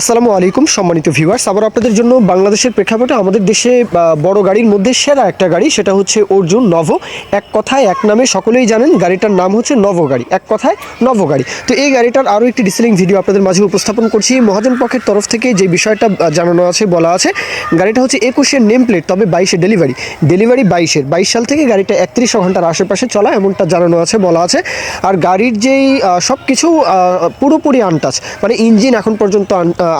আসসালামু আলাইকুম, সম্মানিত ভিউয়ার্স আবার আপনাদের জন্য বাংলাদেশের প্রেক্ষাপটে আমাদের দেশে বড় গাড়ির মধ্যে সেরা একটা গাড়ি, সেটা হচ্ছে অর্জুন নভো। এক কথায়, এক নামে সকলেই জানেন, গাড়িটার নাম হচ্ছে নভো গাড়ি। এক কথায়, নভো গাড়ি। তো এই গাড়িটার আরও একটি ডিসেলিং ভিডিও আপনাদের মাঝে উপস্থাপন করছি। মহাজন পক্ষের তরফ থেকে যে বিষয়টা জানানো আছে, বলা আছে, গাড়িটা হচ্ছে একুশের নেম প্লেট তবে বাইশে ডেলিভারি ডেলিভারি বাইশের। বাইশ সাল থেকে গাড়িটা একত্রিশ ঘণ্টার আশেপাশে চলা, এমনটা জানানো আছে, বলা আছে। আর গাড়ির যেই সব কিছু পুরোপুরি আনটাচ মানে ইঞ্জিন এখন পর্যন্ত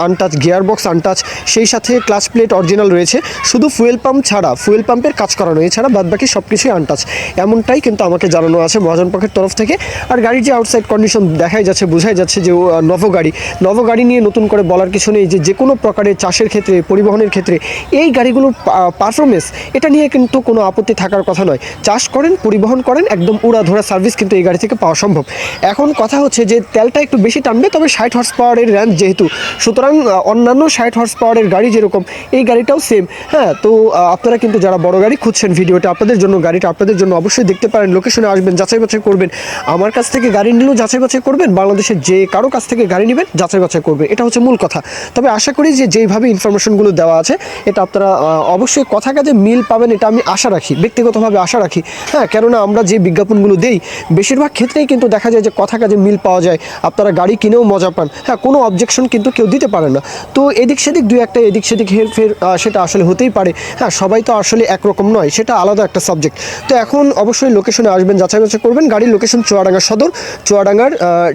আনটাচ গিয়ার বক্স আনটাচ সেই সাথে ক্লাচ প্লেট অরিজিনাল রয়েছে। শুধু ফুয়েল পাম্প ছাড়া ফুয়েল পাম্পের কাজ করানো, এছাড়া বাদ বাকি সব কিছুই আনটাচ এমনটাই কিন্তু আমাকে জানানো আছে মহাজন পক্ষের তরফ থেকে। আর গাড়ির যে আউটসাইড কন্ডিশন দেখাই যাচ্ছে, বোঝাই যাচ্ছে যে নভো গাড়ি। নভো গাড়ি নিয়ে নতুন করে বলার কিছু নেই যে যে কোনো প্রকারের চাষের ক্ষেত্রে, পরিবহনের ক্ষেত্রে, এই গাড়িগুলোর পারফরমেন্স এটা নিয়ে কিন্তু কোনো আপত্তি থাকার কথা নয়। চাষ করেন, পরিবহন করেন, একদম উড়া ধরা সার্ভিস কিন্তু এই গাড়ি থেকে পাওয়া সম্ভব। এখন কথা হচ্ছে যে, তেলটা একটু বেশি টানবে, তবে ষাট হর্স পাওয়ারের র্যাঞ্চ যেহেতু। সুতরাং অন্যান্য ষাট হর্স পাওয়ারের গাড়ি যেরকম, এই গাড়িটাও সেম হ্যাঁ তো আপনারা কিন্তু যারা বড় গাড়ি খুঁজছেন ভিডিওটা, আপনাদের জন্য, গাড়িটা আপনাদের জন্য অবশ্যই দেখতে পারেন লোকেশনে আসবেন, যাচাই বাছাই করবেন। আমার কাছ থেকে গাড়ি নিলেও যাচাই বাছাই করবেন, বাংলাদেশের যে কারও কাছ থেকে গাড়ি নেবেন, যাচাই বাছাই করবেন। এটা হচ্ছে মূল কথা। তবে আশা করি যে যেইভাবে ইনফরমেশনগুলো দেওয়া আছে, এটা আপনারা অবশ্যই কথা কাজে মিল পাবেন, এটা আমি আশা রাখি, ব্যক্তিগতভাবে আশা রাখি। হ্যাঁ কেননা আমরা যে বিজ্ঞাপনগুলো দেই, বেশিরভাগ ক্ষেত্রেই কিন্তু দেখা যায় যে কথা কাজে মিল পাওয়া যায়, আপনারা গাড়ি কিনেও মজা পান। হ্যাঁ কোনো অবজেকশন কিন্তু কেউ দিতে পারে না। তো এদিক সেদিক দুই একটা এদিক সেদিক হেরফের সেটা আসলে হতেই পারে। হ্যাঁ সবাই তো আসলে একরকম নয়, সেটা আলাদা একটা সাবজেক্ট তো এখন অবশ্যই লোকেশনে আসবেন, যাচাই বাছাই করবেন। গাড়ির লোকেশন চুয়াডাঙ্গা সদর, চুয়াডাঙ্গার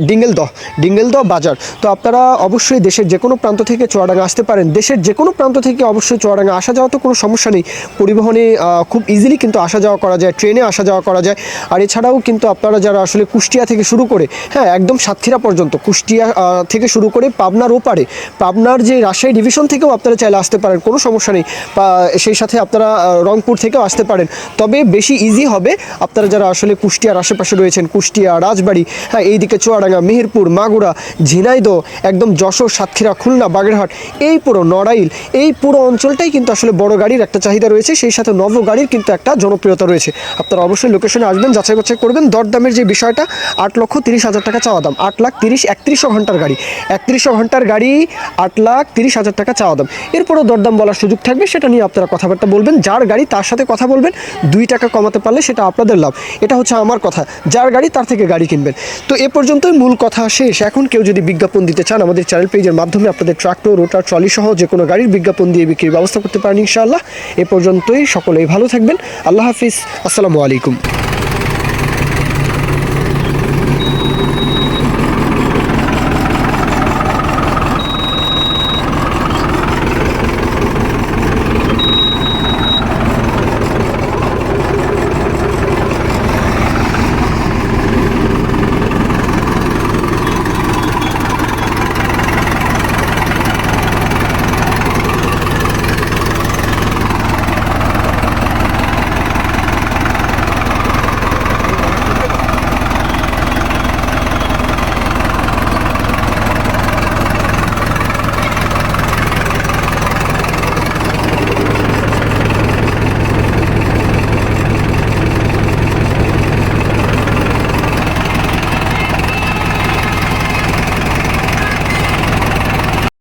ডিঙ্গেলদহ ডিঙ্গেলদহ বাজার। তো আপনারা অবশ্যই দেশের যে কোনো প্রান্ত থেকে চুয়াডাঙ্গা আসতে পারেন। দেশের যে কোনো প্রান্ত থেকে অবশ্যই চুয়াডাঙ্গা আসা যাওয়া তো কোনো সমস্যা নেই। পরিবহনে খুব ইজিলি কিন্তু আসা যাওয়া করা যায়, ট্রেনে আসা যাওয়া করা যায়। আর এছাড়াও কিন্তু আপনারা যারা আসলে কুষ্টিয়া থেকে শুরু করে হ্যাঁ একদম সাতক্ষীরা পর্যন্ত, কুষ্টিয়া থেকে শুরু করে পাবনার ওপারে পাবনার যে রাজশাহী ডিভিশন থেকেও আপনারা চাইলে আসতে পারেন, কোনো সমস্যা নেই। সেই সাথে আপনারা রংপুর থেকেও আসতে পারেন। তবে বেশি ইজি হবে আপনারা যারা আসলে কুষ্টিয়ার আশেপাশে রয়েছেন, কুষ্টিয়া, রাজবাড়ি হ্যাঁ এইদিকে চুয়াডাঙ্গা, মেহেরপুর, মাগুরা, ঝিনাইদহ, একদম যশোর, সাতক্ষীরা, খুলনা, বাগেরহাট, এই পুরো নড়াইল, এই পুরো অঞ্চলটাই কিন্তু আসলে বড় গাড়ির একটা চাহিদা রয়েছে। সেই সাথে নব গাড়ির কিন্তু একটা জনপ্রিয়তা রয়েছে। আপনারা অবশ্যই লোকেশনে আসবেন, যাচাই বাছাই করবেন। দরদামের যে বিষয়টা, আট লক্ষ তিরিশ হাজার টাকা চাওয়া দাম, আট লাখ তিরিশ, একত্রিশশো ঘণ্টার গাড়ি। একত্রিশশো ঘণ্টার গাড়ি আট লাখ তিরিশ হাজার টাকা চাওয়া দাম। এরপরও দরদাম বলার সুযোগ থাকবে, সেটা নিয়ে আপনারা কথাবার্তা বলবেন, যার গাড়ি তার সাথে কথা বলবেন, দুই টাকা কমাতে পারলে সেটা আপনাদের লাভ। এটা হচ্ছে আমার কথা, যার গাড়ি তার থেকে গাড়ি কিনবেন। তো এ পর্যন্তই মূল কথা শেষ। এখন কেউ যদি বিজ্ঞাপন দিতে চান, আমাদের চ্যানেল পেজের মাধ্যমে আপনাদের ট্রাক্টর রোটার, ট্রলি সহ যে কোনো গাড়ির বিজ্ঞাপন দিয়ে বিক্রির ব্যবস্থা করতে পারেন ইনশাআল্লাহ। এ পর্যন্তই, সকলেই ভালো থাকবেন। আল্লাহ হাফিজ। আসসালামু আলাইকুম।